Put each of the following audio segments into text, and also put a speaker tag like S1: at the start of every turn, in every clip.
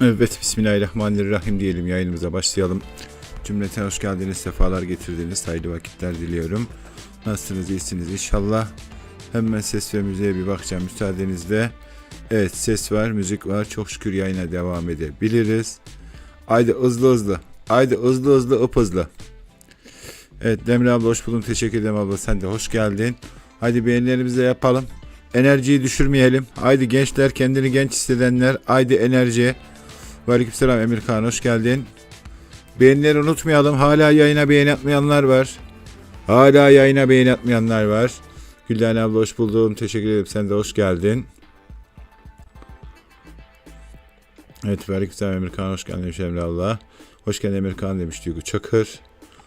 S1: Evet, Bismillahirrahmanirrahim diyelim yayınımıza başlayalım. Cümleten hoş geldiniz, sefalar getirdiniz. Hayırlı vakitler diliyorum. Nasılsınız, iyisiniz inşallah. Hemen ses ve müziğe bir bakacağım müsaadenizle. Evet, ses var, müzik var. Çok şükür yayına devam edebiliriz. Haydi hızlı hızlı. Haydi hızlı hızlı, ıp hızlı. Evet, Demre abla hoş buldun. Teşekkür ederim abla. Sen de hoş geldin. Haydi beğenilerimizi de yapalım. Enerjiyi düşürmeyelim. Haydi gençler, kendini genç hissedenler. Haydi enerji. Aleykümselam Emirkan hoş geldin. Beğenileri unutmayalım. Hala yayına beğeni atmayanlar var. Hala yayına beğeni atmayanlar var. Güldane abla hoş buldum. Teşekkür ederim. Sen de hoş geldin. Evet Aleykümselam Emirkan hoş geldin demiş Emre abla. Hoş geldin Emirkan demiş Duygu Çakır.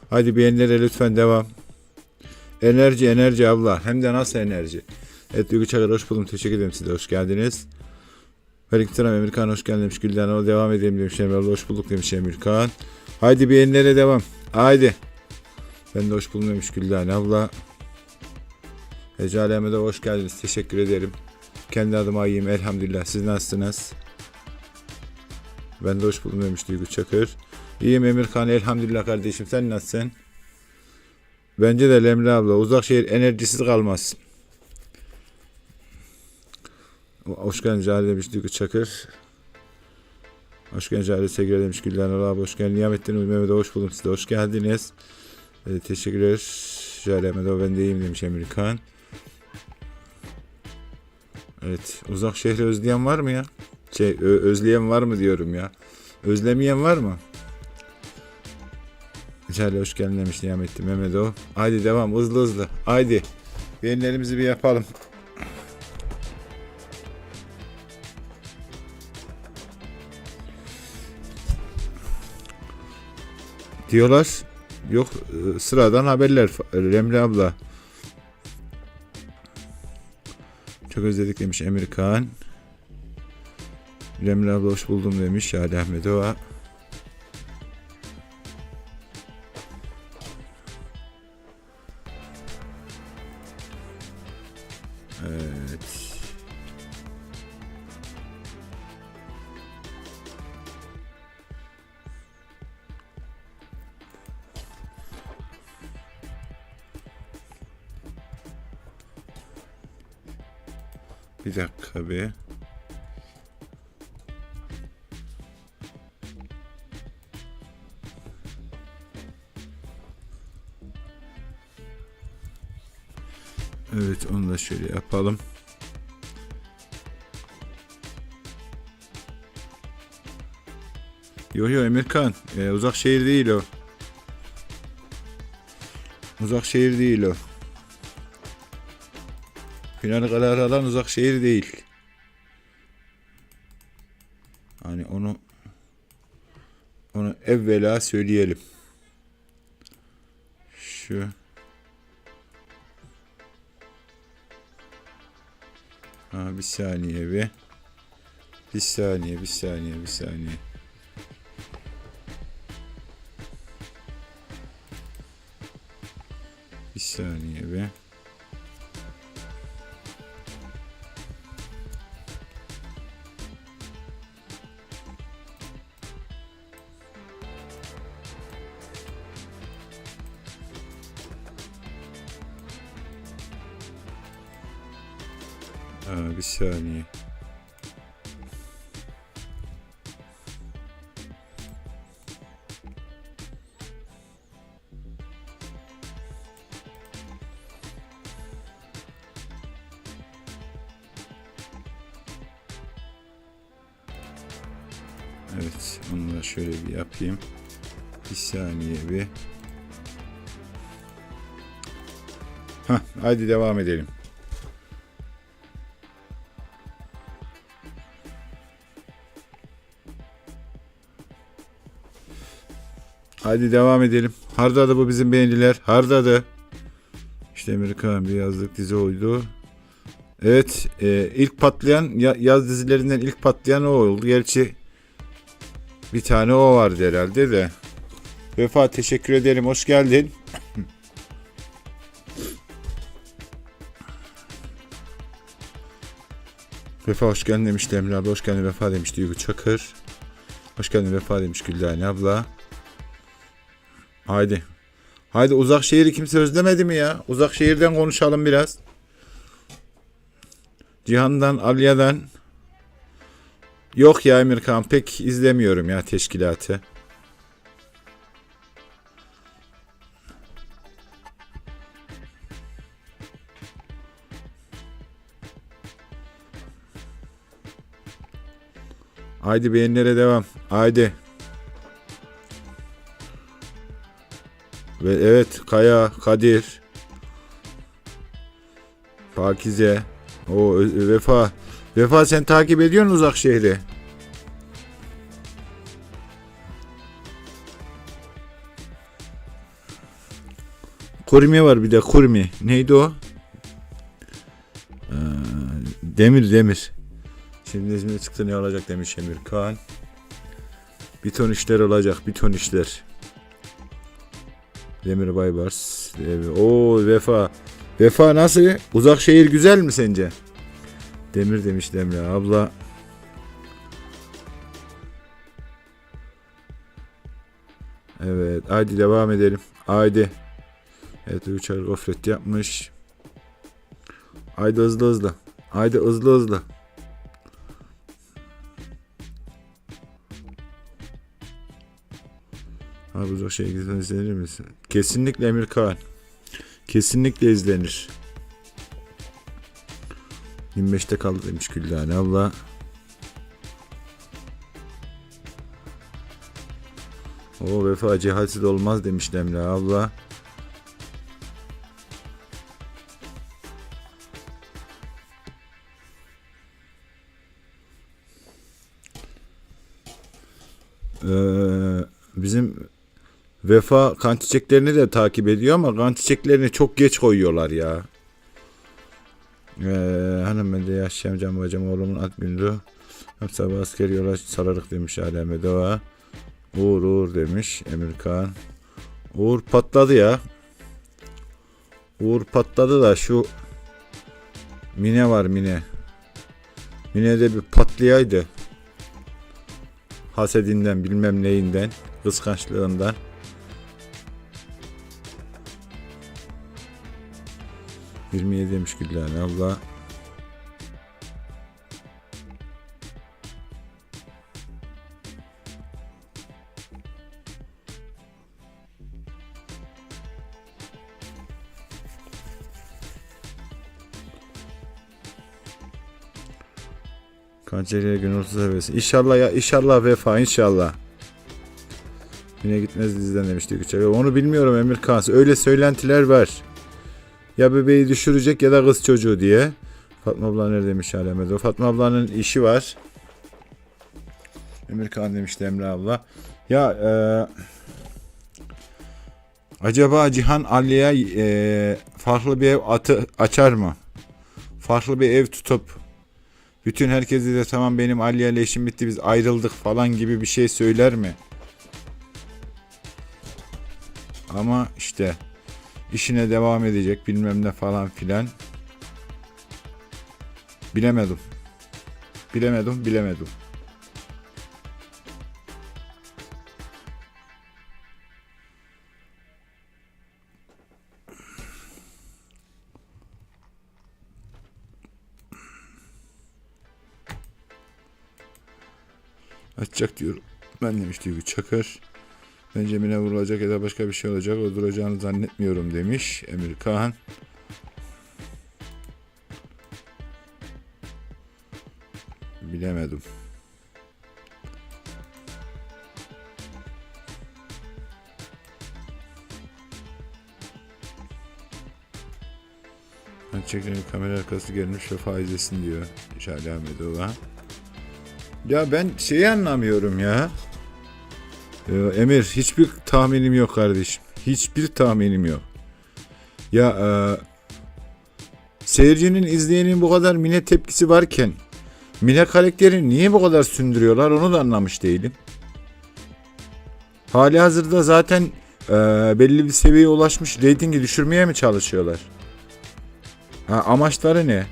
S1: Hadi beğenilere lütfen devam. Enerji enerji abla. Hem de nasıl enerji. Evet Duygu Çakır hoş buldum. Teşekkür ederim size. Hoş geldiniz. Aleykümselam Emirkan hoş geldin demiş. Gülden o devam edelim demiş. Emre hoş bulduk demiş Emirkan. Haydi beğenilere devam. Haydi. Ben de hoş buldum demiş Gülden abla. Ecale Ahmet'e hoş geldiniz. Teşekkür ederim. Kendi adıma iyiyim elhamdülillah. Siz nasılsınız? Ben de hoş buldum demiş Duygu Çakır. İyiyim Emirkan elhamdülillah kardeşim. Sen nasılsın? Bence de Lemre abla. Uzak şehir enerjisiz kalmaz. Hoş geldin Cahil demiş Duygu Çakır. Hoş geldin Cahil sevgiler demiş Gülden Oral abi. Hoş geldin Nihamettin Mehmet'e hoş buldum. Siz de hoş geldiniz. Ee, teşekkürler. Cahil Ahmet'e ben de demiş Emirkan. Evet. Uzak şehri özleyen var mı ya? Şey özleyen var mı diyorum ya. Özlemeyen var mı? Cahil hoş geldin demiş Nihamettin Mehmet o. Haydi devam hızlı hızlı. Haydi. Beğenilerimizi bir yapalım. Diyorlar. Yok e, sıradan haberler Remli abla. Çok özledik demiş Emir Kağan. Remli abla hoş buldum demiş Ali Ahmetova. Bir dakika bir. Evet onu da şöyle yapalım. Yo yo Emirkan. Ee, uzak şehir değil o. Uzak şehir değil o. Alan uzak şehir değil. Hani onu onu evvela söyleyelim. Şu Ha, bir saniye bir. Bir saniye, bir saniye, bir saniye. Bir saniye be. Bir saniye. Evet, onu da şöyle bir yapayım. Bir saniye bir. Hah, hadi devam edelim. Hadi devam edelim. Hardadı bu bizim beğeniler. Hardadı. İşte Amerikan bir yazlık dizi oydu. Evet e, ilk patlayan ya- yaz dizilerinden ilk patlayan o oldu. Gerçi bir tane o vardı herhalde de. Vefa teşekkür ederim. Hoş geldin. Vefa hoş geldin demişti Emre abi. Hoş geldin Vefa demişti Duygu Çakır. Hoş geldin Vefa demiş Güldane abla. Haydi. Haydi uzak şehri kimse özlemedi mi ya? Uzak şehirden konuşalım biraz. Cihan'dan, Alya'dan. Yok ya Emirkan pek izlemiyorum ya teşkilatı. Haydi beğenilere devam. Haydi. Ve evet Kaya, Kadir. Pakize. O Vefa. Vefa sen takip ediyorsun uzak şehri. Kurmi var bir de Kurmi. Neydi o? Ee, demir demir. Şimdi İzmir'e çıktı ne olacak demiş Emir Kaan. Bir ton işler olacak bir ton işler. Demir Baybars. O Vefa. Vefa nasıl? Uzak şehir güzel mi sence? Demir demiş Demre abla. Evet haydi devam edelim. Haydi. Evet uçar gofret yapmış. Haydi hızlı hızlı. Haydi hızlı hızlı. Abi uzak şey izlenir misin? Kesinlikle Emir Kağan. Kesinlikle izlenir. 25'te kaldı demiş Güldane abla. O vefa cehalsiz olmaz demiş Demre abla. Ee, Vefa kan çiçeklerini de takip ediyor ama kan çiçeklerini çok geç koyuyorlar ya. Ee, hanım ben de yaşayacağım bacım oğlumun ad günü. Hep sabah askeri yola sararık demiş Aleme Doğa. Uğur Uğur demiş Emir Kağan. Uğur patladı ya. Uğur patladı da şu Mine var Mine. Mine de bir patlayaydı. Hasedinden bilmem neyinden. Kıskançlığından. Yirmi yedi demiş Güllane abla. Kanceriye ortası hevesi. İnşallah ya inşallah vefa inşallah. Yine gitmez diziden demişti Güçer. Onu bilmiyorum Emir Kağan. Öyle söylentiler var. Ya bebeği düşürecek ya da kız çocuğu diye. Fatma abla nerede demiş Alemedo. Fatma ablanın işi var. Emir Kağan demişti Emre abla. Ya e, acaba Cihan Ali'ye e, farklı bir ev atı, açar mı? Farklı bir ev tutup bütün herkese de tamam benim Aliye ile işim bitti biz ayrıldık falan gibi bir şey söyler mi? Ama işte işine devam edecek bilmem ne falan filan. Bilemedim. Bilemedim, bilemedim. Açacak diyorum. Ben demiş Duygu Çakır. Ben Cemile vurulacak ya da başka bir şey olacak. Duracağını zannetmiyorum demiş Emir Kağan. Bilemedim. Çeklerin kamera arkası gelmiş ve faizlesin diyor Şale Ahmedova. Ya ben şeyi anlamıyorum ya. Ee, Emir hiçbir tahminim yok kardeşim. Hiçbir tahminim yok. Ya e, seyircinin izleyenin bu kadar Mine tepkisi varken Mine karakteri niye bu kadar sündürüyorlar onu da anlamış değilim. Hali hazırda zaten e, belli bir seviyeye ulaşmış reytingi düşürmeye mi çalışıyorlar? Ha, amaçları ne?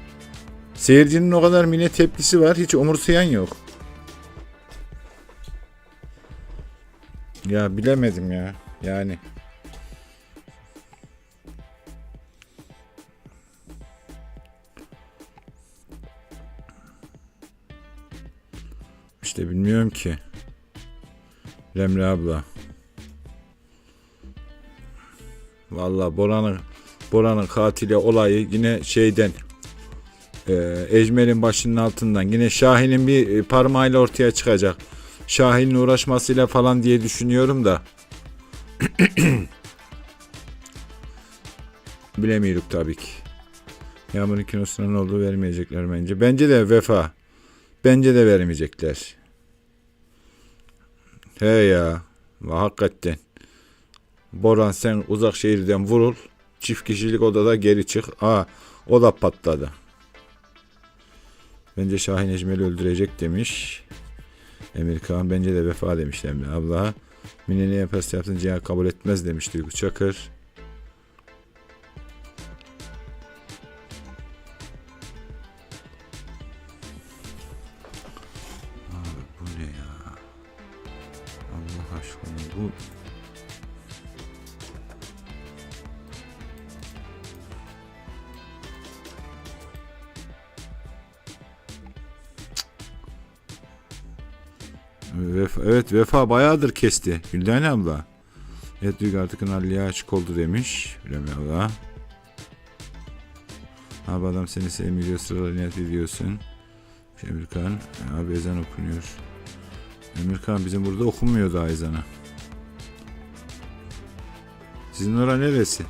S1: Seyircinin o kadar Mine tepkisi var hiç umursayan yok. Ya bilemedim ya. Yani. İşte bilmiyorum ki. Remle abla. Vallahi Bora'nın Bora'nın katili olayı yine şeyden e, Ecmel'in başının altından yine Şahin'in bir e, parmağıyla ortaya çıkacak. Şahin'in uğraşmasıyla falan diye düşünüyorum da. Bilemiyoruz tabii ki. Yağmur'un kinosuna ne olduğu vermeyecekler bence. Bence de vefa. Bence de vermeyecekler. He ya. Hakikaten. Boran sen uzak şehirden vurul. Çift kişilik odada geri çık. Aa o da patladı. Bence Şahin Ecmel'i öldürecek demiş. Emir Kağan bence de vefa demiş Emre abla. Mine ne yaparsa yapsın Cihan kabul etmez demiş Duygu Çakır. Evet Vefa bayağıdır kesti. Güldane abla. Evet Duygu artık Ali'ye açık oldu demiş. Bilemiyor abla. Abi adam seni sevmiyor sıralar niyet ediyorsun. Emirkan. Abi ezan okunuyor. Emirkan bizim burada okunmuyor daha ezanı. Sizin ora neresi?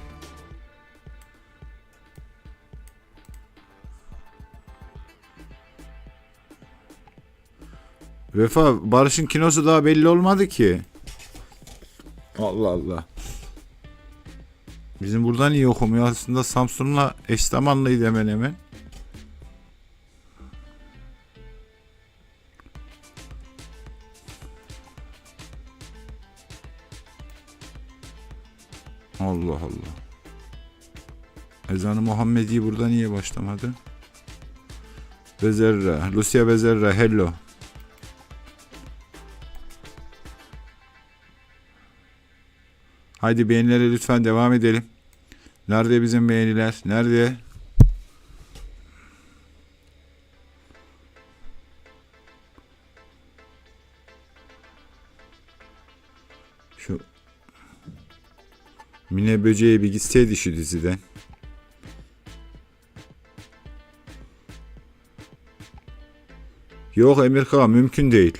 S1: Vefa Barış'ın kinosu daha belli olmadı ki. Allah Allah. Bizim buradan iyi okumuyor. Aslında Samsun'la eş zamanlıydı hemen hemen. Allah Allah. Ezanı Muhammedi burada niye başlamadı? Bezerra. Lucia Bezerra. Hello. Haydi beğenilere lütfen devam edelim. Nerede bizim beğeniler? Nerede? Şu Mine Böceği bir gitseydi şu diziden. Yok Emir Kağan mümkün değil.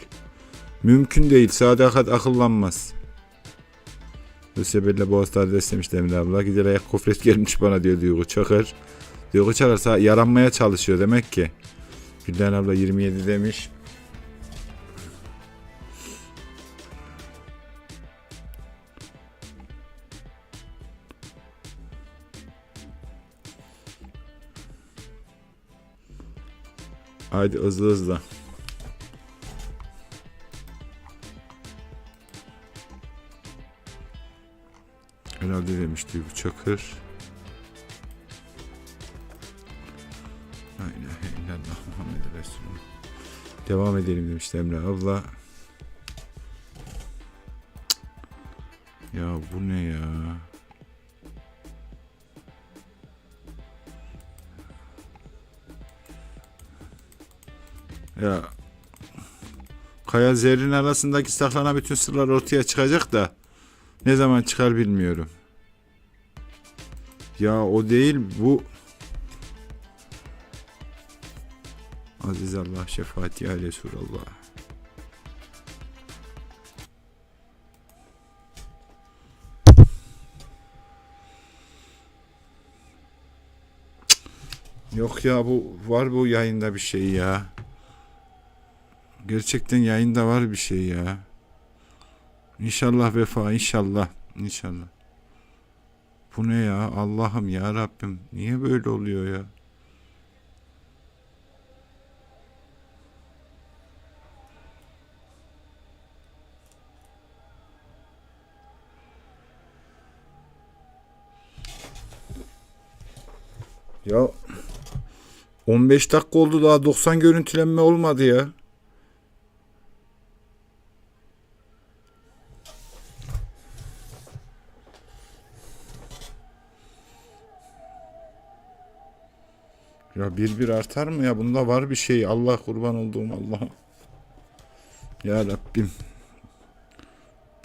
S1: Mümkün değil. Sadakat akıllanmaz. Bu sebeple Boğazlar demiş Demir abla. Gider ayak kofret gelmiş bana diyor Duygu Çakır. Duygu Çakır yaranmaya çalışıyor demek ki. Gülden abla 27 demiş. Haydi hızlı hızlı. Herhalde demiş Duygu Çakır. La ilahe illallah Muhammed. Devam edelim demiş Emre abla. Ya bu ne ya? Ya Kaya Zerrin arasındaki saklanan bütün sırlar ortaya çıkacak da ne zaman çıkar bilmiyorum. Ya o değil bu Aziz Allah şefaati ya Resulallah. Yok ya bu var bu yayında bir şey ya. Gerçekten yayında var bir şey ya. İnşallah vefa inşallah inşallah. Bu ne ya Allah'ım ya Rabbim niye böyle oluyor ya? Ya 15 dakika oldu daha 90 görüntülenme olmadı ya. Ya bir bir artar mı ya? Bunda var bir şey. Allah kurban olduğum Allah. Ya Rabbim.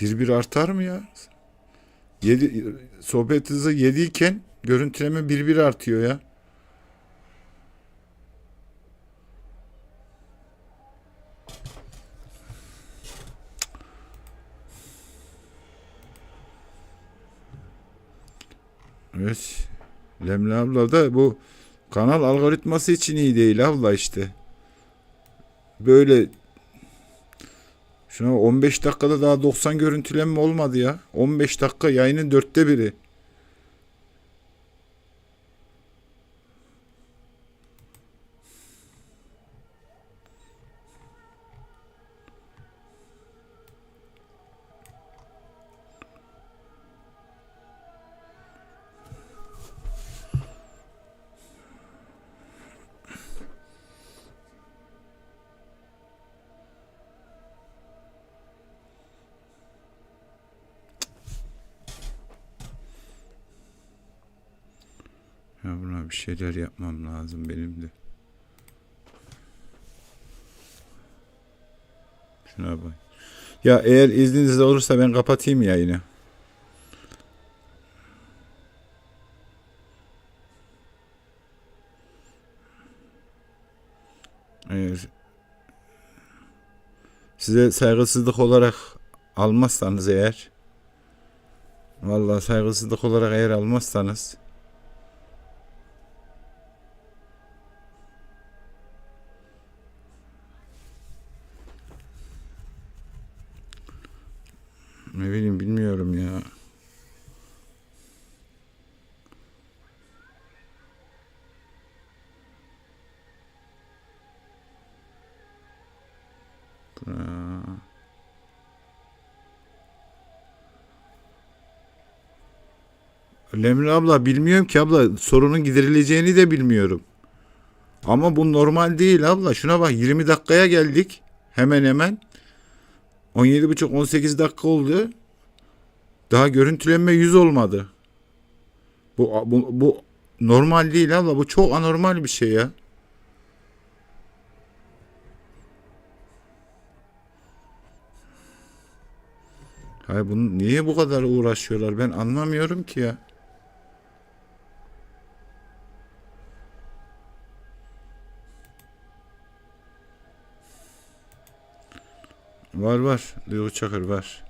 S1: Bir bir artar mı ya? Yedi, sohbet hızı 7 iken görüntüleme bir bir artıyor ya. Evet. Lemli abla da bu kanal algoritması için iyi değil abla işte. Böyle şuna 15 dakikada daha 90 görüntülenme olmadı ya. 15 dakika yayının dörtte biri. Şeyler yapmam lazım benim de. Şuna bak. Ya eğer izniniz olursa ben kapatayım yayını. Eğer size saygısızlık olarak almazsanız eğer vallahi saygısızlık olarak eğer almazsanız Ne bileyim bilmiyorum ya. Buna- Lemri abla bilmiyorum ki abla sorunun giderileceğini de bilmiyorum. Ama bu normal değil abla. Şuna bak 20 dakikaya geldik. Hemen hemen. 17,5-18 dakika oldu. Daha görüntülenme 100 olmadı. Bu, bu, bu normal değil abla. Bu çok anormal bir şey ya. Hayır bunu niye bu kadar uğraşıyorlar ben anlamıyorum ki ya. Var var. Duygu Çakır var.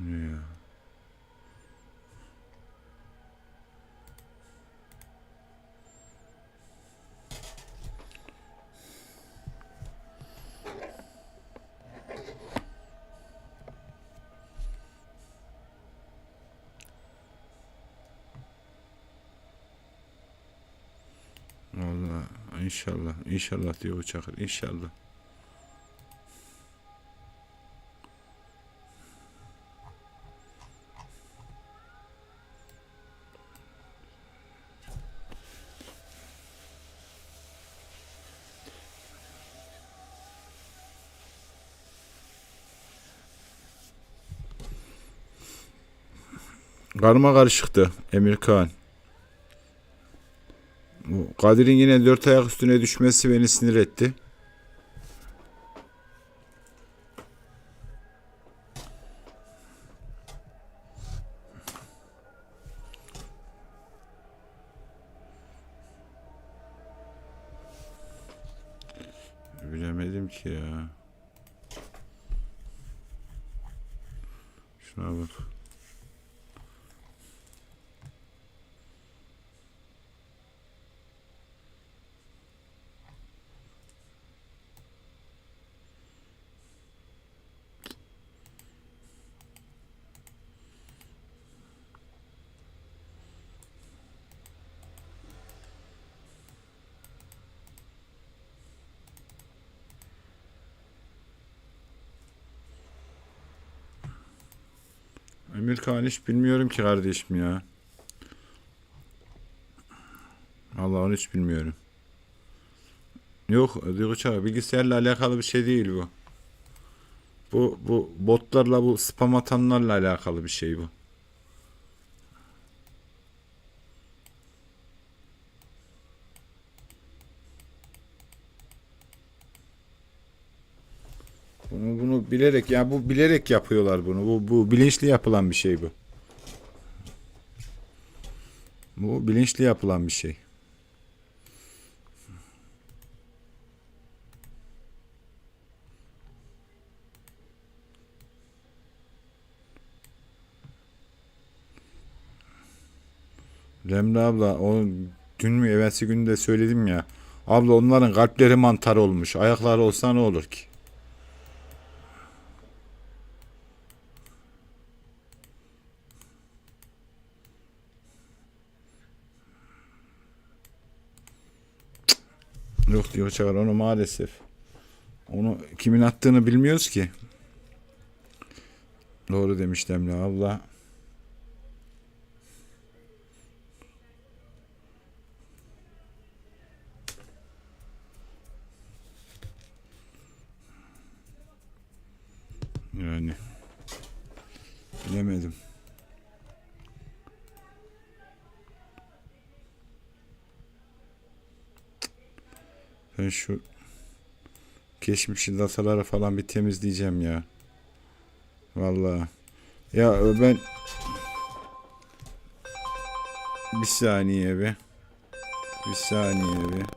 S1: Ya. Vallahi inşallah inşallah diyor Çakır inşallah. Karma karışıktı Emir. Kadir'in yine dört ayak üstüne düşmesi beni sinir etti. Emir Kağan hiç bilmiyorum ki kardeşim ya. Allah onu hiç bilmiyorum. Yok Duygu Çağ bilgisayarla alakalı bir şey değil bu. Bu bu botlarla bu spam atanlarla alakalı bir şey bu. Bunu bunu bilerek ya bu bilerek yapıyorlar bunu. Bu bu bilinçli yapılan bir şey bu. Bu bilinçli yapılan bir şey. Remli abla o dün mü evvelsi gün de söyledim ya. Abla onların kalpleri mantar olmuş. Ayakları olsa ne olur ki? Yok diyor Çağar onu maalesef. Onu kimin attığını bilmiyoruz ki. Doğru demiş Demli abla. Yani bilemedim. Ben şu geçmişi dataları falan bir temizleyeceğim ya. Vallahi. Ya ben bir saniye be. Bir saniye be.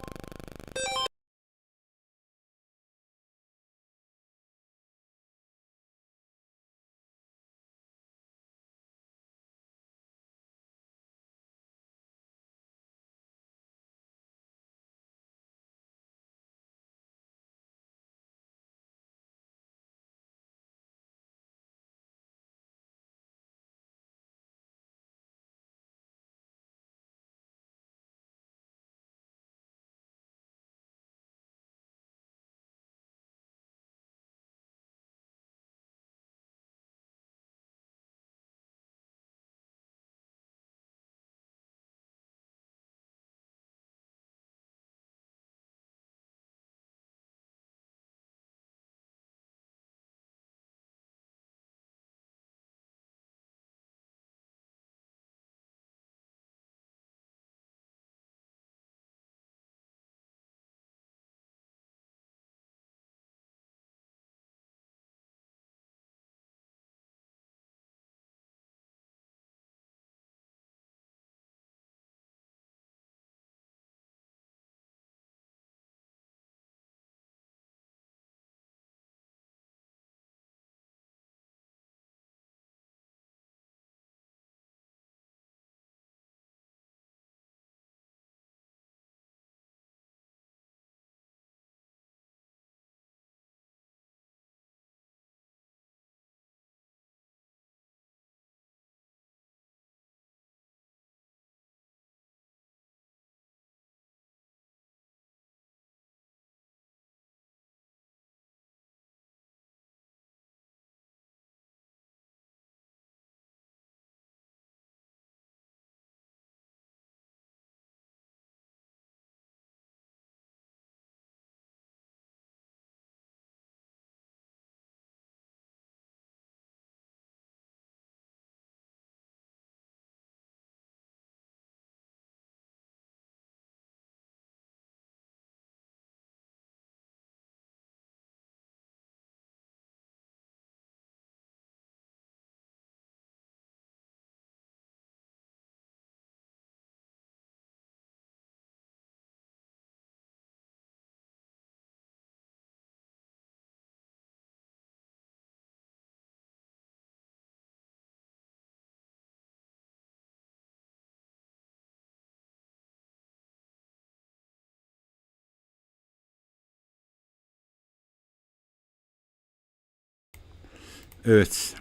S1: Evet.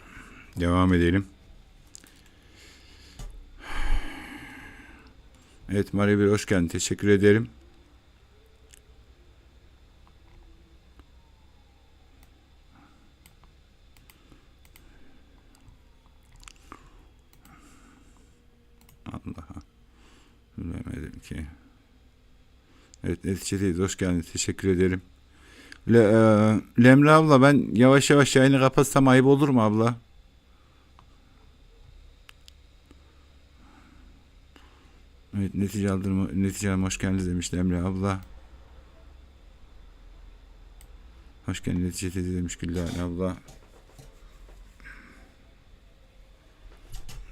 S1: Devam edelim. Evet Maria bir hoş geldin. Teşekkür ederim. Allah'a. Bilemedim ki. Evet neticedeyiz. Hoş geldiniz. Teşekkür ederim. Le, e, Lemre abla ben yavaş yavaş yayını kapatsam ayıp olur mu abla? Evet netice aldırma, netice hoş geldiniz demiş Emre abla. Hoş geldin netice teyze demiş Güllü abla.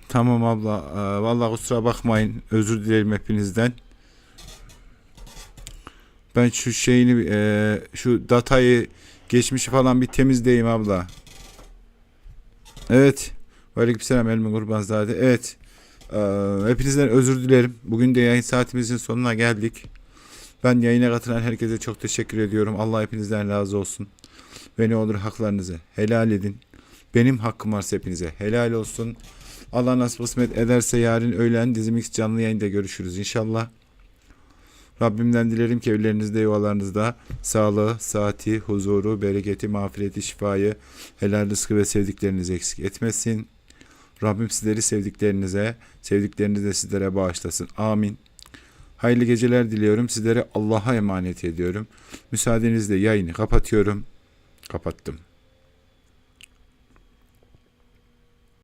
S1: Tamam abla. Ee, vallahi kusura bakmayın. Özür dilerim hepinizden. Ben şu şeyini e, şu datayı geçmişi falan bir temizleyeyim abla. Evet. Aleykümselam Elmi Kurbanzade. Evet. Ee, hepinizden özür dilerim. Bugün de yayın saatimizin sonuna geldik. Ben yayına katılan herkese çok teşekkür ediyorum. Allah hepinizden razı olsun. Ve ne olur haklarınızı helal edin. Benim hakkım varsa hepinize helal olsun. Allah nasip kısmet ederse yarın öğlen dizimix canlı yayında görüşürüz inşallah. Rabbimden dilerim ki evlerinizde, yuvalarınızda sağlığı, saati, huzuru, bereketi, mağfireti, şifayı, helal rızkı ve sevdiklerinizi eksik etmesin. Rabbim sizleri sevdiklerinize, sevdiklerinizi de sizlere bağışlasın. Amin. Hayırlı geceler diliyorum. Sizlere Allah'a emanet ediyorum. Müsaadenizle yayını kapatıyorum. Kapattım.